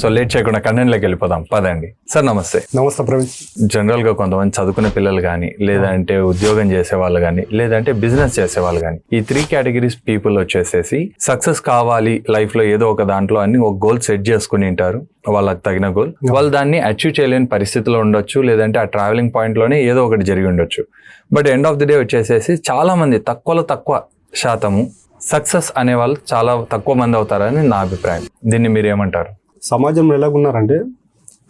So late చేయకుండా కంటెంట్లోకి వెళ్ళిపోదాం. పదండి. సార్ నమస్తే. నమస్తే ప్రవీణ్. జనరల్గా కొంతమంది చదువుకునే పిల్లలు కానీ లేదంటే ఉద్యోగం చేసే వాళ్ళు కానీ లేదంటే బిజినెస్ చేసే వాళ్ళు కానీ ఈ త్రీ కేటగిరీస్ పీపుల్ వచ్చేసేసి సక్సెస్ కావాలి లైఫ్లో ఏదో ఒక దాంట్లో అన్ని ఒక గోల్ సెట్ చేసుకుని ఉంటారు. వాళ్ళకి తగిన గోల్. వాళ్ళు దాన్ని అచీవ్ చేయలేని పరిస్థితిలో ఉండొచ్చు లేదంటే ఆ ట్రావెలింగ్ పాయింట్లోనే ఏదో ఒకటి జరిగి ఉండొచ్చు. But end of the day వచ్చేసేసి చాలా మంది తక్కువలో తక్కువ శాతము సక్సెస్ అనే వాళ్ళు చాలా తక్కువ మంది అవుతారని నా అభిప్రాయం. దీన్ని మీరు ఏమంటారు సమాజంలో ఎలాగున్నారంటే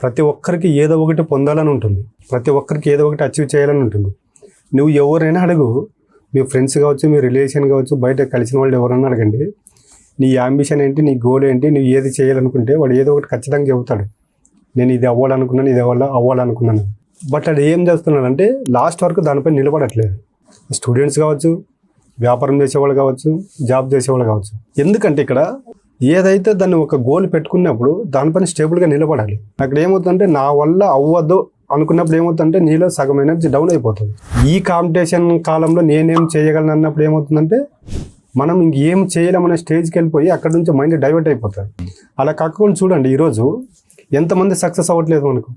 ప్రతి ఒక్కరికి ఏదో ఒకటి పొందాలని ఉంటుంది. ప్రతి ఒక్కరికి ఏదో ఒకటి అచీవ్ చేయాలని ఉంటుంది. నువ్వు ఎవరైనా అడుగు. మీ ఫ్రెండ్స్ కావచ్చు మీ రిలేషన్ కావచ్చు బయట కలిసిన వాళ్ళు ఎవరైనా అడగండి. నీ అంబిషన్ ఏంటి నీ గోల్ ఏంటి నువ్వు ఏది చేయాలనుకుంటే వాడు ఏదో ఒకటి ఖచ్చితంగా చెబుతాడు. నేను ఇది అవ్వాలనుకున్నాను ఇది అవ్వాలి అవ్వాలనుకున్నాను. బట్ అది ఏం చేస్తున్నాడంటే లాస్ట్ వరకు దానిపై నిలబడట్లేదు. స్టూడెంట్స్ కావచ్చు వ్యాపారం చేసేవాళ్ళు కావచ్చు జాబ్ చేసేవాళ్ళు కావచ్చు. ఎందుకంటే ఇక్కడ ఏదైతే దాన్ని ఒక గోల్ పెట్టుకున్నప్పుడు దానిపైన స్టేబుల్గా నిలబడాలి. అక్కడ ఏమవుతుందంటే నా వల్ల అవ్వదు అనుకున్నప్పుడు ఏమవుతుందంటే నీలో సగం ఎనర్జీ డౌన్ అయిపోతుంది. ఈ కాంపిటీషన్ కాలంలో నేనేం చేయగలను అన్నప్పుడు ఏమవుతుందంటే మనం ఇంకేం చేయలేమనే స్టేజ్కి వెళ్ళిపోయి అక్కడ నుంచి మైండ్ డైవర్ట్ అయిపోతుంది. అలా కాకుండా చూడండి ఈరోజు ఎంతమంది సక్సెస్ అవ్వట్లేదు మనకు.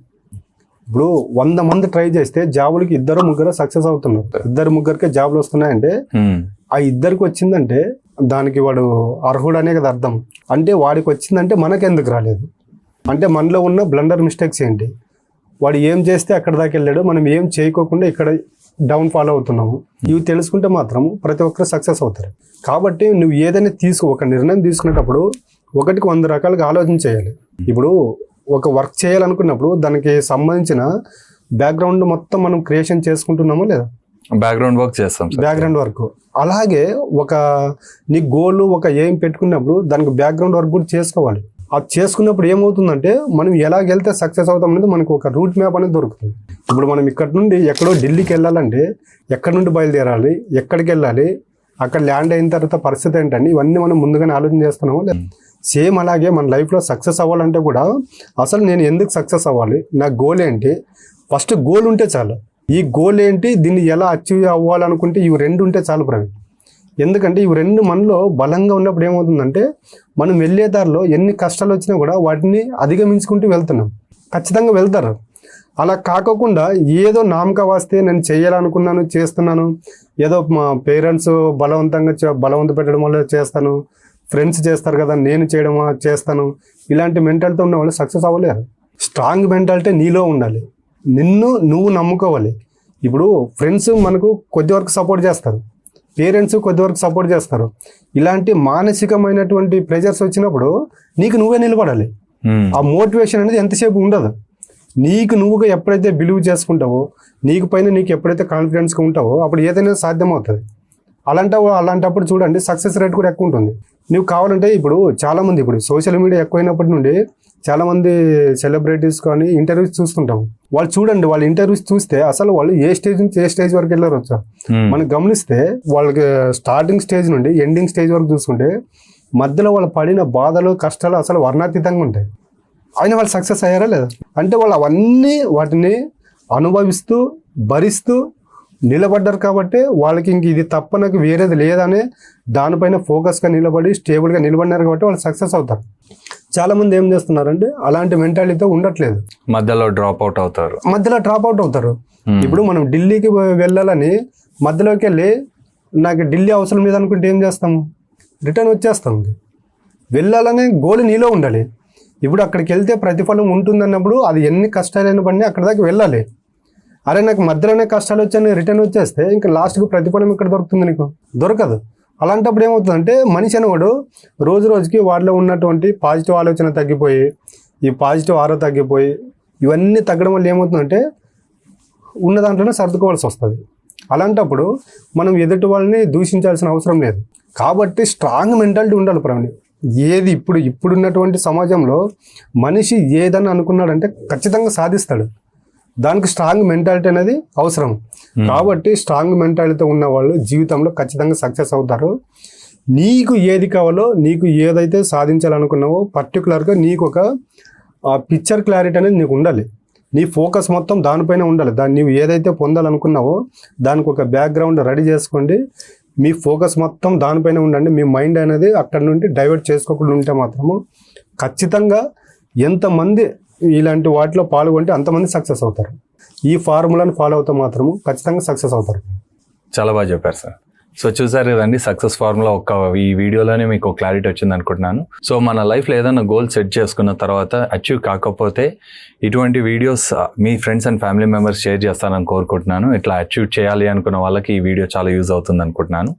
ఇప్పుడు వంద మంది ట్రై చేస్తే జాబులకి ఇద్దరు ముగ్గురు సక్సెస్ అవుతున్నారు. ఇద్దరు ముగ్గురికే జాబులు వస్తున్నాయంటే. ఆ ఇద్దరికి వచ్చిందంటే దానికి వాడు అర్హుడనే కదా అర్థం. అంటే వాడికి వచ్చిందంటే మనకెందుకు రాలేదు? అంటే మనలో ఉన్న బ్లండర్ మిస్టేక్స్ ఏంటి? వాడు ఏం చేస్తే అక్కడ దాకా వెళ్ళాడు మనం ఏం చేయకోకుండా ఇక్కడ డౌన్ ఫాలో అవుతున్నాము. ఇవి తెలుసుకుంటే మాత్రం ప్రతి ఒక్కరు సక్సెస్ అవుతారు. కాబట్టి నువ్వు ఏదైనా తీసుకో ఒక నిర్ణయం తీసుకునేటప్పుడు ఒకటికి వంద రకాలుగా ఆలోచన చేయాలి. ఇప్పుడు ఒక వర్క్ చేయాలనుకున్నప్పుడు దానికి సంబంధించిన బ్యాక్గ్రౌండ్ మొత్తం మనం క్రియేషన్ చేసుకుంటున్నామో లేదా? బ్యాక్గ్రౌండ్ వర్క్ చేస్తాం బ్యాక్గ్రౌండ్ వర్క్ అలాగే ఒక నీ గోల్ ఒక ఏం పెట్టుకున్నప్పుడు దానికి బ్యాక్గ్రౌండ్ వర్క్ కూడా చేసుకోవాలి. అది చేసుకున్నప్పుడు ఏమవుతుందంటే మనం ఎలాగెళ్తే సక్సెస్ అవుతాం అనేది మనకు ఒక రూట్ మ్యాప్ అనేది దొరుకుతుంది. ఇప్పుడు మనం ఇక్కడ నుండి ఎక్కడో ఢిల్లీకి వెళ్ళాలంటే ఎక్కడి నుండి బయలుదేరాలి ఎక్కడికి వెళ్ళాలి అక్కడ ల్యాండ్ అయిన తర్వాత పరిస్థితి ఏంటని ఇవన్నీ మనం ముందుగానే ఆలోచన చేస్తున్నాము సేమ్ అలాగే మన లైఫ్లో సక్సెస్ అవ్వాలంటే కూడా అసలు నేను ఎందుకు సక్సెస్ అవ్వాలి? నా గోల్ ఏంటి? ఫస్ట్ గోల్ ఉంటే చాలు. ఈ గోల్ ఏంటి? దీన్ని ఎలా అచీవ్ అవ్వాలనుకుంటే ఇవి రెండు ఉంటే చాలు ప్రవీణ్. ఎందుకంటే ఇవి రెండు మనలో బలంగా ఉన్నప్పుడు ఏమవుతుందంటే మనం వెళ్ళే దారిలో ఎన్ని కష్టాలు వచ్చినా కూడా వాటిని అధిగమించుకుంటూ వెళ్తున్నాం. ఖచ్చితంగా వెళ్తారు. అలా కాకోకుండా ఏదో నామక వాస్తే నేను చేయాలనుకున్నాను చేస్తున్నాను. ఏదో మా పేరెంట్స్ బలవంతంగా బలవంత పెట్టడం వల్ల చేస్తాను. ఫ్రెండ్స్ చేస్తారు కదా నేను చేయడం చేస్తాను. ఇలాంటి మెంటాలిటీ ఉన్న వాళ్ళు సక్సెస్ అవ్వలేరు. స్ట్రాంగ్ మెంటాలిటీ నీలో ఉండాలి. నిన్ను నువ్వు నమ్ముకోవాలి. ఇప్పుడు ఫ్రెండ్స్ మనకు కొద్ది వరకు సపోర్ట్ చేస్తారు. పేరెంట్స్ కొద్ది వరకు సపోర్ట్ చేస్తారు. ఇలాంటి మానసికమైనటువంటి ప్రెజర్స్ వచ్చినప్పుడు నీకు నువ్వే నిలబడాలి. హ్మ్. ఆ మోటివేషన్ అనేది ఎంతసేపు ఉండదు. నీకు నువ్వుగా ఎప్పుడైతే బిలీవ్ చేసుకుంటావో నీకు పైన నీకు ఎప్పుడైతే కాన్ఫిడెన్స్గా ఉంటావో అప్పుడు ఏదైనా సాధ్యమవుతుంది. అలాంటి అలాంటప్పుడు చూడండి సక్సెస్ రేట్ కూడా ఎక్కువ ఉంటుంది. నువ్వు కావాలంటే ఇప్పుడు చాలామంది ఇప్పుడు సోషల్ మీడియా ఎక్కువైనప్పటి నుండి చాలామంది సెలబ్రిటీస్ కానీ ఇంటర్వ్యూస్ చూస్తుంటాం వాళ్ళు చూడండి వాళ్ళ ఇంటర్వ్యూస్ చూస్తే అసలు వాళ్ళు ఏ స్టేజ్ నుంచి ఏ స్టేజ్ వరకు వెళ్ళారు వచ్చా హ్మ్. మనం గమనిస్తే వాళ్ళకి స్టార్టింగ్ స్టేజ్ నుండి ఎండింగ్ స్టేజ్ వరకు చూసుకుంటే మధ్యలో వాళ్ళు పడిన బాధలు కష్టాలు అసలు వర్ణాతీతంగా ఉంటాయి. అయినా వాళ్ళు సక్సెస్ అయ్యారా లేదా? అంటే వాళ్ళు అవన్నీ వాటిని అనుభవిస్తూ భరిస్తూ నిలబడ్డారు కాబట్టి వాళ్ళకి ఇంక ఇది తప్ప నాకు వేరేది లేదనే దానిపైన ఫోకస్గా నిలబడి స్టేబుల్గా నిలబడినారు కాబట్టి వాళ్ళు సక్సెస్ అవుతారు. చాలామంది ఏం చేస్తున్నారంటే అలాంటి మెంటాలిటీతో ఉండట్లేదు. మధ్యలో డ్రాప్ అవుట్ అవుతారు. మధ్యలో డ్రాప్ అవుట్ అవుతారు. Hmm. ఇప్పుడు మనం ఢిల్లీకి వెళ్ళాలని మధ్యలోకి వెళ్ళి నాకు ఢిల్లీ అవసరం లేదనుకుంటే ఏం చేస్తాము రిటర్న్ వచ్చేస్తాం. వెళ్ళాలనే గోల్ నీలో ఉండాలి. ఇప్పుడు అక్కడికి వెళ్తే ప్రతిఫలం ఉంటుందన్నప్పుడు అది ఎన్ని కష్టాలైన పడినా అక్కడ దాకా వెళ్ళాలి. అరే నాకు మధ్యలోనే కష్టాలు వచ్చాయని రిటర్న్ వచ్చేస్తే ఇంకా లాస్ట్కి ప్రతిఫలం ఇక్కడ దొరుకుతుంది నీకు? దొరకదు. అలాంటప్పుడు ఏమవుతుందంటే మనిషి అనేవాడు రోజు రోజుకి వాడిలో ఉన్నటువంటి పాజిటివ్ ఆలోచన తగ్గిపోయి ఈ పాజిటివ్ ఆరో తగ్గిపోయి ఇవన్నీ తగ్గడం వల్ల ఏమవుతుందంటే ఉన్న దాంట్లోనే సర్దుకోవాల్సి వస్తుంది. అలాంటప్పుడు మనం ఎదుటి వాళ్ళని దూషించాల్సిన అవసరం లేదు. కాబట్టి స్ట్రాంగ్ మెంటాలిటీ ఉండాలి ప్రవీణ్. ఏది ఇప్పుడు ఇప్పుడున్నటువంటి సమాజంలో మనిషి ఏదని అనుకున్నాడంటే ఖచ్చితంగా సాధిస్తాడు. దానికి స్ట్రాంగ్ మెంటాలిటీ అనేది అవసరం. Hmm. కాబట్టి స్ట్రాంగ్ మెంటాలిటీ ఉన్న వాళ్ళు జీవితంలో ఖచ్చితంగా సక్సెస్ అవుతారు. నీకు ఏది కావాలో నీకు ఏదైతే సాధించాలనుకున్నావో పర్టికులర్గా నీకు ఒక పిక్చర్ క్లారిటీ అనేది నీకు ఉండాలి. నీ ఫోకస్ మొత్తం దానిపైన ఉండాలి. దాన్ని నీవు ఏదైతే పొందాలనుకున్నావో దానికి ఒక బ్యాక్గ్రౌండ్ రెడీ చేసుకోండి. మీ ఫోకస్ మొత్తం దానిపైన ఉండండి. మీ మైండ్ అనేది అక్కడ నుండి డైవర్ట్ చేసుకోకుండా ఉంటే మాత్రము ఖచ్చితంగా ఎంతమంది ఇలాంటి వాటిలో పాల్గొంటే అంతమంది సక్సెస్ అవుతారు. ఈ ఫార్ములాను ఫాలో అవుతే మాత్రం ఖచ్చితంగా సక్సెస్ అవుతారు. చాలా బాగా చెప్పారు సార్. సో చూసారు కదండి సక్సెస్ ఫార్ములా ఒక్క ఈ వీడియోలోనే మీకు క్లారిటీ వచ్చింది అనుకుంటున్నాను. సో మన లైఫ్లో ఏదైనా గోల్ సెట్ చేసుకున్న తర్వాత అచీవ్ కాకపోతే ఇటువంటి videos me friends and family members share చేస్తానని కోరుకుంటున్నాను. ఇట్లా అచీవ్ చేయాలి అనుకున్న వాళ్ళకి ఈ వీడియో చాలా యూజ్ అవుతుంది అనుకుంటున్నాను.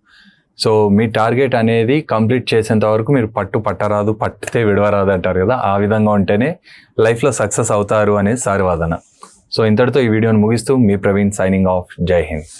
సో మీ టార్గెట్ అనేది కంప్లీట్ చేసేంత వరకు మీరు పట్టు పట్టరాదు పట్టితే విడవరాదు అంటారు కదా ఆ విధంగా ఉంటేనే లైఫ్లో సక్సెస్ అవుతారు అనేది సార్ వాదన. సో ఇంతటితో ఈ వీడియోని ముగిస్తూ మీ ప్రవీణ్ సైనింగ్ ఆఫ్ జై హింద్.